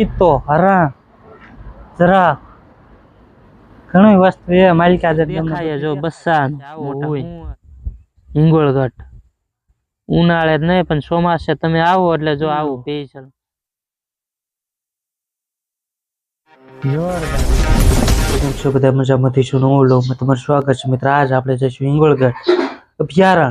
ચિત્તો હરણ. જરા ઘણી વસ્તુ એ માલિકા દેખાય જો બસ્સાન હોય. હિંગોળગઢ. ઉનાળે જ નહીં પણ ચોમાસે તમે આવો એટલે જો આવું સ્પેશિયલ કેમ છો. બધા મજામાંથી છું નવું તમારું સ્વાગત છે મિત્ર. આજ આપણે જઈશું હિંગોળગઢ. અભયારણ્ય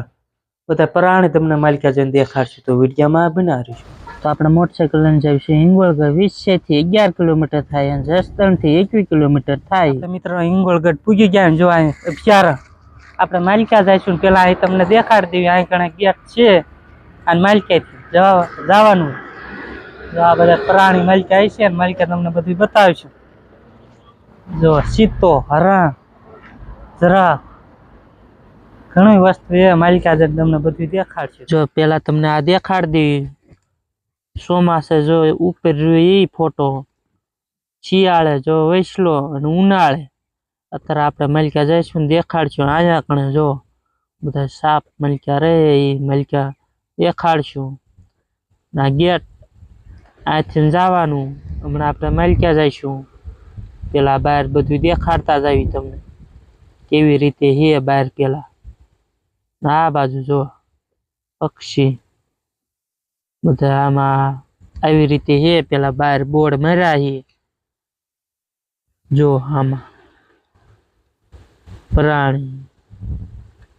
બધા પ્રાણી તમને માલિકા જઈને દેખાડશે તો વિડીયામાં બનાવીશું તો આપણે મોટરસાઇકલ લઈને જઈશું હિંગોળગઢ વીસથી અગિયાર કિલોમીટર થાય અને જસદણથી એકવીસ કિલોમીટર થાય. મિત્રો હિંગોળગઢ પૂગી ગયા જો અહીં ચાર આપણે માલિકા જઈશું પેલા અહીં તમને દેખાડી દેવી અહીં ઘણા ગેટ છે. અને માલિકાથી જવા જવાનું. જો આ બધા પ્રાણી માલિકા આવી છે અને માલિકા તમને બધું બતાવીશું. જો સીતો હરણ જરા ઘણી વસ્તુ એ માલિકા તમને બધું દેખાડશે. જો પેલા તમને આ દેખાડી દેવી. ચોમાસે જો ઉપર એ ફોટો, શિયાળે જો વૈસલો અને ઉનાળે, અત્યારે આપણે મલકા જઈશું દેખાડશું અહીંયા કણે જો, બધા સાપ મલક્યા રે, એ મલક્યા દેખાડશું. ના ગેટ અહીંથી જવાનું, હમણાં આપણે મલક્યા જઈશું. પેલા બહાર બધું દેખાડતા જ આવી તમને, કેવી રીતે હે બહાર પેલા. ના આ બાજુ જો પક્ષી બધા આમાં આવી રીતે હે, પેલા બહાર બોર્ડ માર્યા હે. જો આમાં પ્રાણી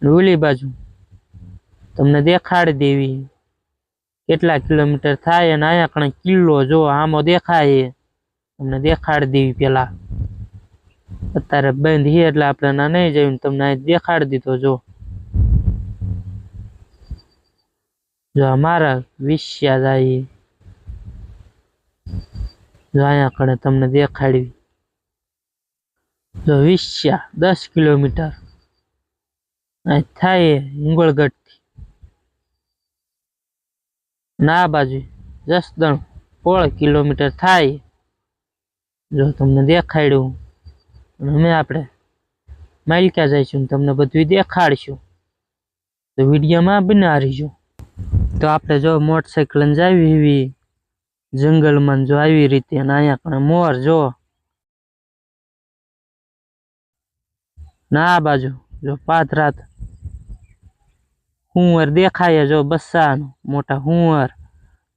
ને ઓલી બાજુ તમને દેખાડી દેવી. કેટલા કિલોમીટર થાય અને અહીંયા કણે કિલ્લો જો આમો દેખાય તમને દેખાડી દેવી પેલા. અત્યારે બંધ છે એટલે આપણે ના નહીં જઈને તમને અહીં દેખાડી દીધો જો. જો અમારા વિશ્યા જાય જો અહીંયા કણે તમને દેખાડવી જો વિશ્યા દસ કિલોમીટર. થાય હિંગોળગઢથી. ના બાજુ જસદણ પોળ કિલોમીટર થાય. જો તમને દેખાડ્યું. અમે આપણે માલિકા જઈશું તમને બધું દેખાડશું. તો વિડીયોમાં બના રહીજો તો આપણે જો મોટરસાઇકલ જાવી એવી જંગલમાં જો આવી રીતે અને અહીંયા કણે મોર જો. ના આ બાજુ જો પાથરાત હુંવર દેખાય જો બસ્સાનું, મોટા હુંવર.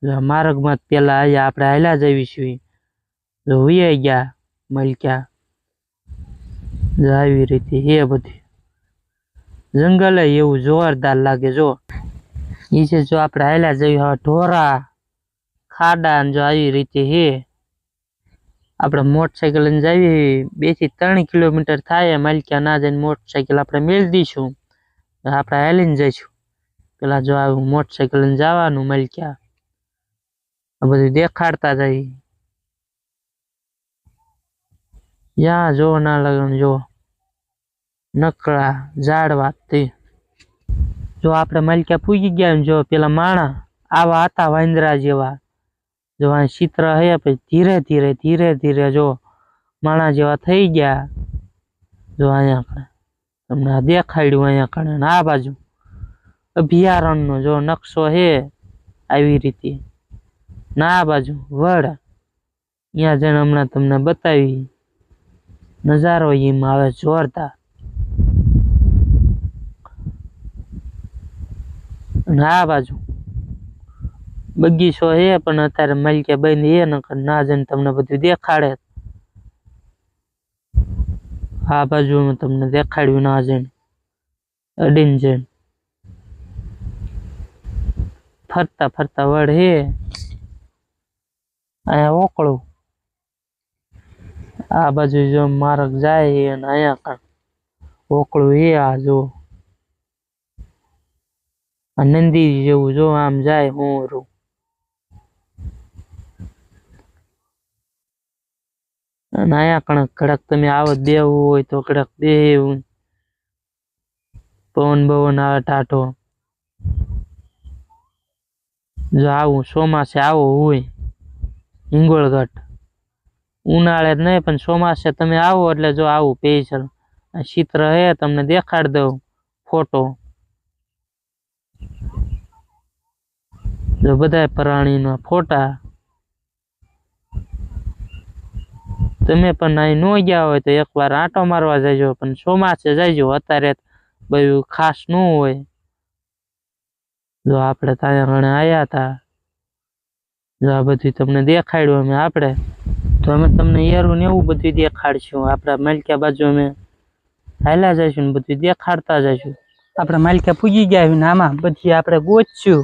જો માર્ગમાં પેલા અહીંયા આપણે હાલ્યા જઈશું જો વીઆઈ ગયા મલક્યા. જો આવી રીતે એ બધી. જંગલ એવું જોરદાર લાગે જો. એ છે જો આપણે હાલ્યા જઈએ હવે ઢોરા ખાડા ને જો આવી રીતે હે આપણે મોટરસાઇકલ લઈને જઈએ બેથી ત્રણ કિલોમીટર થાય માલિકા ના જઈને મોટરસાઇકલ આપણે મેળ દઈશું આપણે હાલીને જઈશું પેલા જો આવું મોટરસાઇકલ લઈને જવાનું માલિકા આ બધું દેખાડતા જઈએ યા જો ના લગન જો નકળા ઝાડવા તે જો આપણે માલિકા પૂગી ગયા ને જો પેલા માણા આવા હતા વાંદરા જેવા, જો આ ચિત્ર હે પછી ધીરે ધીરે ધીરે ધીરે જો માણા જેવા થઈ ગયા, જો અહીંયા આપણે તમને આ દેખાડ્યું અહીંયા કણે આ બાજુ. અભયારણ્યનો જો નકશો હે આવી રીતે. ના બાજુ વડ, અહીંયા જેને હમણાં તમને બતાવી, નજારો એમાં આવે જોરદાર. આ બાજુ. બગીચો હે પણ અત્યારે મલકે બંધ હે નકર ના જઈને તમને બધું દેખાડે. આ બાજુ તમને દેખાડ્યું ના જઈને, અડીને જઈને. ફરતા ફરતા વડ હે અહીંયા ઓકળું. આ બાજુ જો માર્ગ જાય અને અહીંયા કાંક ઓકળું હે આ જો. નંદી જેવું જો આમ જાય હું અને અહીંયા કણક, કડક તમે આવો દેવું હોય તો કડક દેવું પવન, બવન આવે ટાટો જો આવું ચોમાસે આવો હોય, હિંગોળગઢ. ઉનાળે જ નહીં, પણ ચોમાસે તમે આવો એટલે જો આવું પેસલ શીત ચિત્ર હે તમને દેખાડી દઉં ફોટો જો બધા પ્રાણીના ફોટા તમે પણ અહીં ન ગયા હોય તો એકવાર આંટો મારવા જજો, પણ ચોમાસે જજો. અત્યારે બધું ખાસ ન હોય. જો આપણે ત્યાં ઘણે આવ્યા હતા. જો આ બધું તમને દેખાડ્યું અમે આપણે. તો અમે તમને યારું ને એવું બધું દેખાડશું. આપણા માલિકા બાજુ અમે હાલ્યા જઈશું ને બધું દેખાડતા જઈશું. આપણે માલિકા પૂગી ગયા ને આમાં બધી આપણે ગોતશું.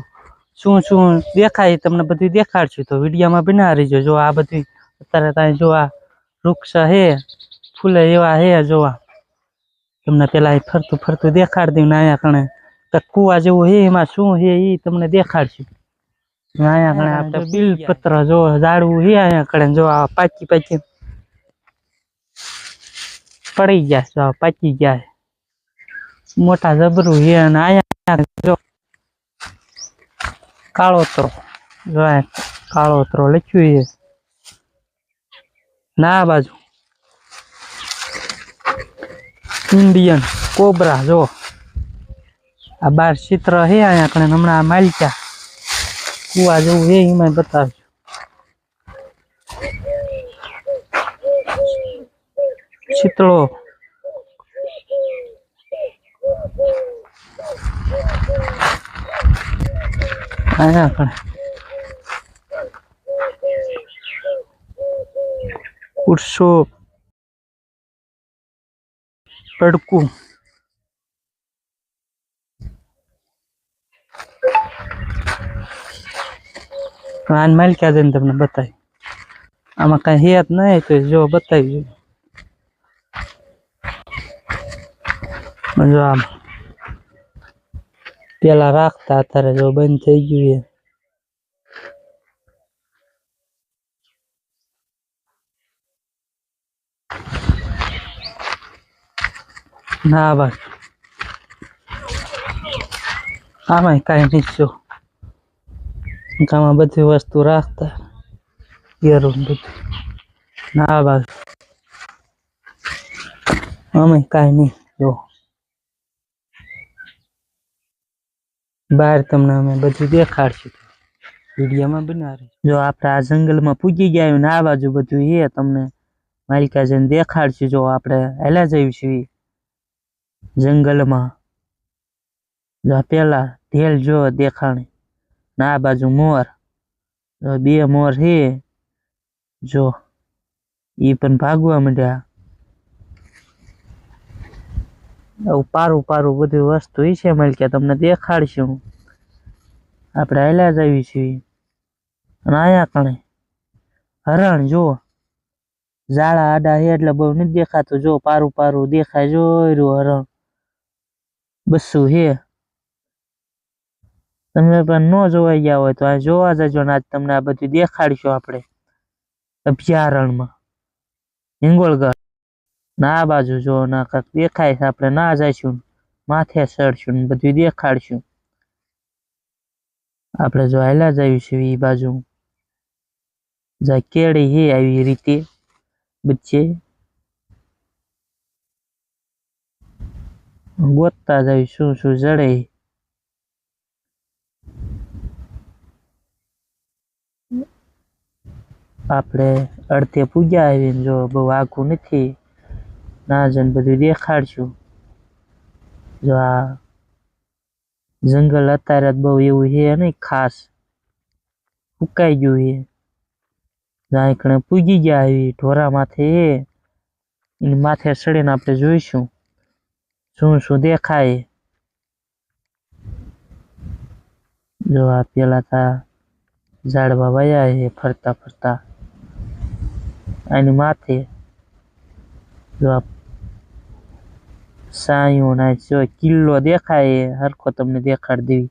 શું શું દેખાય તમને બધું દેખાડશું. તો વિડીયોમાં બના રહીજો. જો આ બધું અત્યારે ત્યાં જો આ વૃક્ષ હે ફૂલે એવા હે જોવા તમને પેલા ફરતું ફરતું દેખાડ દઉં ને અહીંયા કણે કુવા જેવું હે એમાં શું હે એ તમને દેખાડશું. અહીંયા કણે આપણે બિલ પત્ર જો ઝાડવું હે અહીંયા કણે જો આ પાકી પાકી પડી ગયા પાકી ગયા મોટા જબરું હે અને અહીંયા જો કાળોતરો. જો આ કાળોતરો લખ્યું છે. ના બાજુ. ઇન્ડિયન કોબરા, જો. આ બાર ચિત્ર હે અહીંયા કણે હમણાં માલિકા કુવા જેવું હે એમાં બતાવ્યું ચિત્રો અહીંયા કણે કુરસો તડકું આન માલિકા જઈને તમને બતાવી આમાં કઈ હેત નહીં તો જો બતાવી જો આમ પેલા રાખતા અત્યારે જો બંધ થઈ ગયું ના ભાઈ. આમાં કાંઈ જો આમાં બધી વસ્તુ રાખતા ને બધું. ના બસ અમે કાંઈ નહીં જો. બહાર તમને અમે બધું દેખાડશું. વિડીયોમાં બનાવી જો આપણે આ જંગલમાં પૂગી ગયા ને આ બાજુ બધું એ તમને માલિકા જઈને દેખાડશું. જો આપણે હેલા જઈશું જંગલમાં. જો પેલા ઢેલ જો દેખાણી. ને આ બાજુ મોર. બે મોર છે જો એ પણ ભાગવા માંડ્યા આવું પારું પારું બધી વસ્તુ એ છે માલિકા તમને દેખાડશું. આપણે હેલા જ આવી છીએ. અને આયા કણે? હરણ જો ઝાડા આડા હે એટલે બહુ નથી દેખાતું. જો પારું પારું દેખાય જો રહ્યું હરણ. બસ્સું હે તમે પણ ન જોવાઈ ગયા હોય તો આ જોવા જજો ને આજ તમને આ બધું દેખાડશું આપણે. અભયારણ્યમાં. હિંગોળગઢ. ના આ બાજુ જો ના કાંક દેખાય છે, આપણે ના જઈશું માથે ચડશું ને બધું દેખાડશું. આપણે જો હાલ્યા જઈશું છે એ બાજુ. જ્યાં કેળી હે આવી રીતે વચ્ચે ગોતતા જાય શું શું જડે. આપણે અડધે પૂજા આવીને જો બહુ આઘું નથી. ના જઈને બધું દેખાડશું જો આ જંગલ અત્યારે બહુ એવું છે નહીં ખાસ ફૂકાઈ ગયું છે જ્યાં કણે પૂગી ગયા એવી ઢોરા માથે એની માથે ચડીને આપણે જોઈશું શું શું દેખાય જો આ પેલા તા ઝાડવા વયા છે ફરતા ફરતા એની માથે જો આ સાયું ના જો કિલ્લો દેખાય, હરખો તમને દેખાડ દેવી.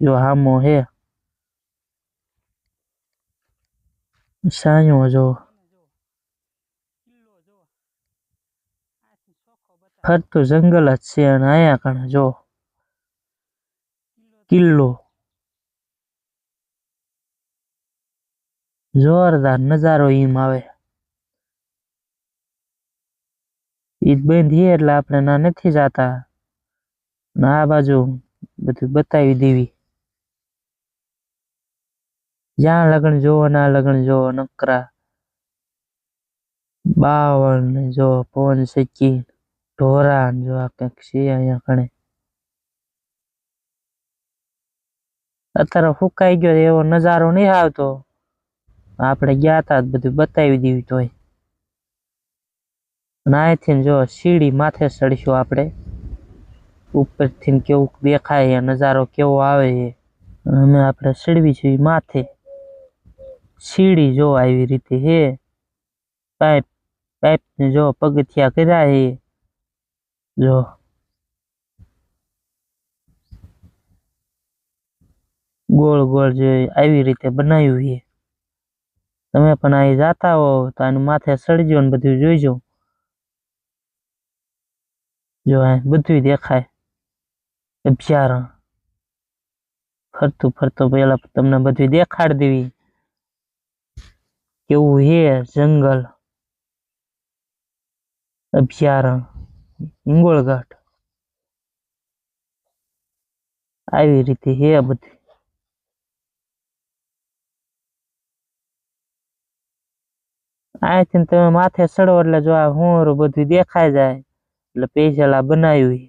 જો હામો હે. સાયું જો. ફરતું જંગલ જ છે અને આયા કણ જો. કિલ્લો. જોરદાર નજારો એમ આવે. ઈદ બંધ છે એટલે આપણે ના નથી જાતા. ના આ બાજુ બધું બતાવી દેવી. જ્યાં લગ્ન જોવો ના લગ્ન જોવો, નકરા. બાવળ ને જો, પવન સચી ઢોરા જો, આ કંઈક છે અહીંયા કણે અત્યારે ફૂકાઈ ગયો એવો નજારો નહીં આવતો. આપણે ગયા તા બધું બતાવી દેવી તોય. અને અહીંથી જો સીડી માથે ચડશું આપણે ઉપરથી કેવું દેખાય એ નજારો કેવો આવે એ અમે આપણે ચડવી છીએ માથે. સીડી જો આવી રીતે હે, પાઇપ, પાઇપને જો પગથિયા કર્યા હે, જો. ગોળ ગોળ જે આવી રીતે બનાવ્યું છે તમે પણ અહીં જાતા હો, તો આનું માથે ચડજો ને બધું જોઈજો. જો અહીં બધું દેખાય અભયારણ્ય ફરતું ફરતું પેલા તમને બધું દેખાડી દેવી કેવું હે જંગલ અભયારણ્ય હિંગોળગઢ આવી રીતે હે બધું અહીંથી તમે માથે ચડો એટલે જો આ હોરું બધું દેખાઈ જાય એટલે પેજલા બનાવ્યું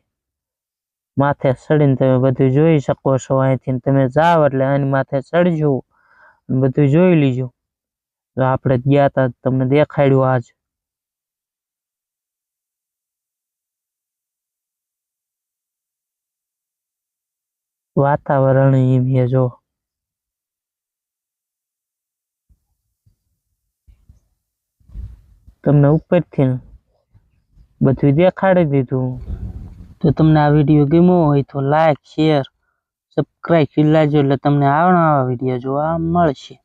માથે ચડીને તમે બધું જોઈ શકો છો. અહીંથી તમે જાઓ એટલે આની માથે ચડજો બધું જોઈ લીજો. તો આપણે ગયા તા તમને દેખાડ્યું આજ. વાતાવરણ એમ જો. તમને ઉપરથી બધું દેખાડી દીધું. તો તમને આ વીડિયો ગમ્યો હોય તો લાઈક શેર સબસ્ક્રાઈબ કરી એટલે તમને આવા વીડિયો જોવા મળશે.